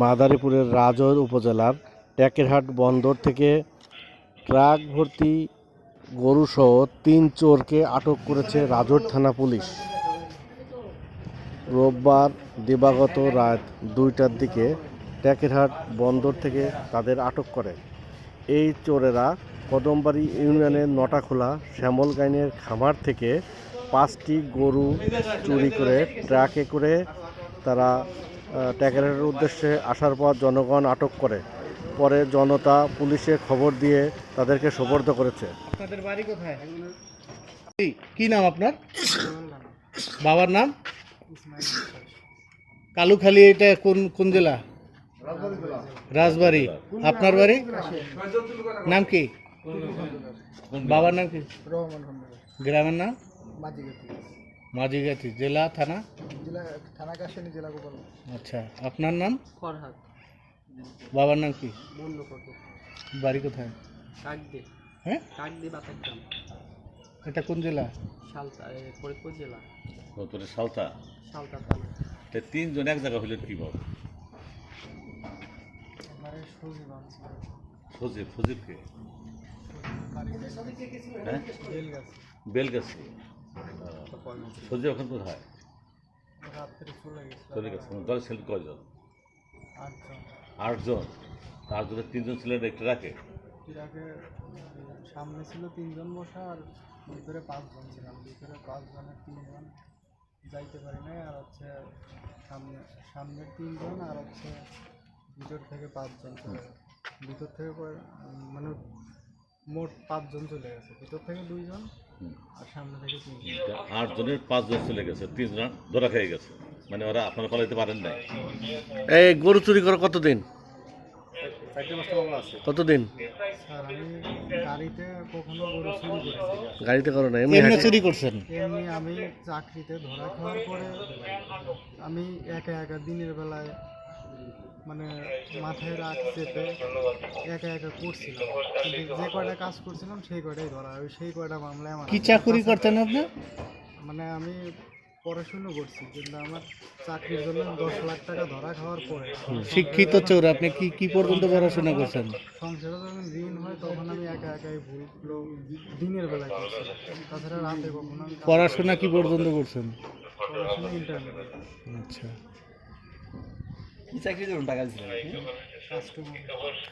মাদারীপুরের রাজৈর উপজেলার টেকেরহাট বন্দর থেকে ট্রাক ভর্তি গরুসহ তিন চোরকে আটক করেছে রাজৈর থানা পুলিশ। রোববার দিবাগত রাত দুইটার দিকে টেকেরহাট বন্দর থেকে তাদের আটক করে। এই চোরেরা কদমবাড়ি ইউনিয়নের নটাখোলা শ্যামলগাইনের খামার থেকে পাঁচটি গরু চুরি করে ট্রাকে করে তারা আহ, উদ্দেশ্যে আসার পর জনগণ আটক করে। পরে জনতা পুলিশে খবর দিয়ে তাদেরকে সোপর্দ করেছে। আপনাদের বাড়ি কোথায়? কি- কি নাম আপনার? বাবার নাম? কালুখালি এটা কোন কোন জেলা? রাজবাড়ি। আপনার বাড়ি? নাম কি? বাবার নাম কি? গ্রামের নাম? মাঝিগাতি জেলা থানা? জেলা থানা কাশানি জেলা গোপাল আচ্ছা আপনার নাম? ফরহাদ। বাবার নাম কি? বন্ধু কত? বাড়ি কোথায়? কাকদি হ্যাঁ? কাকদি বাতাগ্রাম এটা কোন জেলা? সালতা ফরিদপুর জেলা। তোরে সালতা? সালতা থানা। তা তিনজন এক জায়গা আমার সবজি বানছে সজীব সজীবকে? হ্যাঁ? বেল গাছ বেলগাছি। সজীব এখন কোথায়? চলে গেছে। চলে গেছে। দল ছিলেন কয়জন? আটজন। আটজন। তার জন্য তিনজন ছিলেন একটা রাখে সামনে ছিল তিনজন বসা আর ভিতরে পাঁচজন ছিলাম। ভিতরে পাঁচজনের তিনজন। যাইতে পারি নাই। আর হচ্ছে সামনে সামনের তিনজন আর হচ্ছে ভিতর থেকে পাঁচজন চলে ভিতর থেকে মানে মোট পাঁচজন চলে গেছে। ভিতর থেকে দুইজন আর সামনে থেকে তিনজন। তা আটজনের পাঁচজন চলে গেছে তিনজন ধরা খেয়ে গেছে। মানে ওরা আপনারা পালাইতে পারেন নাই। এই গরু চুরি করে কতদিন? কতদিন? স্যার আমি গাড়িতে কখনো গরু চুরি করেছি গাড়িতে করো না এমনি এমনি চুরি করছেন? এমনি আমি চাকরিতে ধরা খাওয়ার পরে আমি একা একা দিনের বেলায় মানে মাথায় রাখ চেপে একা একা করছিলাম। যে কয়টা কাজ করছিলাম সেই কয়টাই ধরা ওই সেই কয়টা মামলায় আমার কি চাকুরি করতেন আপনি? মানে আমি পড়াশুনো করছি কিন্তু আমার চাকরির জন্য দশ লাখ টাকা ধরা খাওয়ার পরে শিক্ষিত চোর আপনি কি কি পর্যন্ত পড়াশোনা করছেন? সংসারে যখন ঋণ হয় তখন আমি একা একাই ভুলগুলো দিনের বেলায় তাছাড়া রাতে কখনো পড়াশোনা কি পর্যন্ত করছেন? পড়াশোনা আচ্ছা।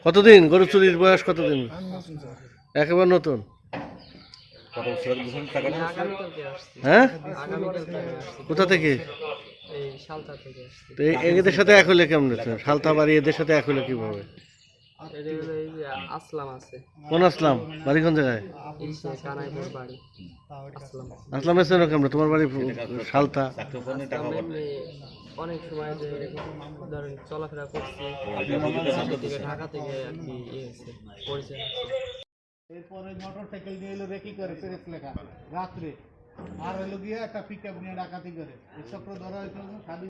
কতদিন? গরু চুরির বয়স কতদিন? একেবারে নতুন। হ্যাঁ? কোথা থেকে? তো এদের সাথে এক হলে কেমন সালতা বাড়ি এদের সাথে এক হলে কীভাবে? কোন আসলাম? বাড়ি কোন জায়গায়? এই সে কানাইপুর বাড়ি। আসলাম। আসলাম এসে কেমন? তোমার বাড়ি সালতা? অনেক সময় যে ধরেন চলাফেরা করছি ঢাকা থেকে আর কি ইয়ে হয়েছে পরিচয় এরপরে মোটর সাইকেল নিয়ে এলো রেকি করে? প্রেস লেখা। রাত্রে। আর হলো গিয়ে একটা পিক আপ নিয়ে ডাকাতি করে। এসব চক্র ধরা হয়েছিল খালি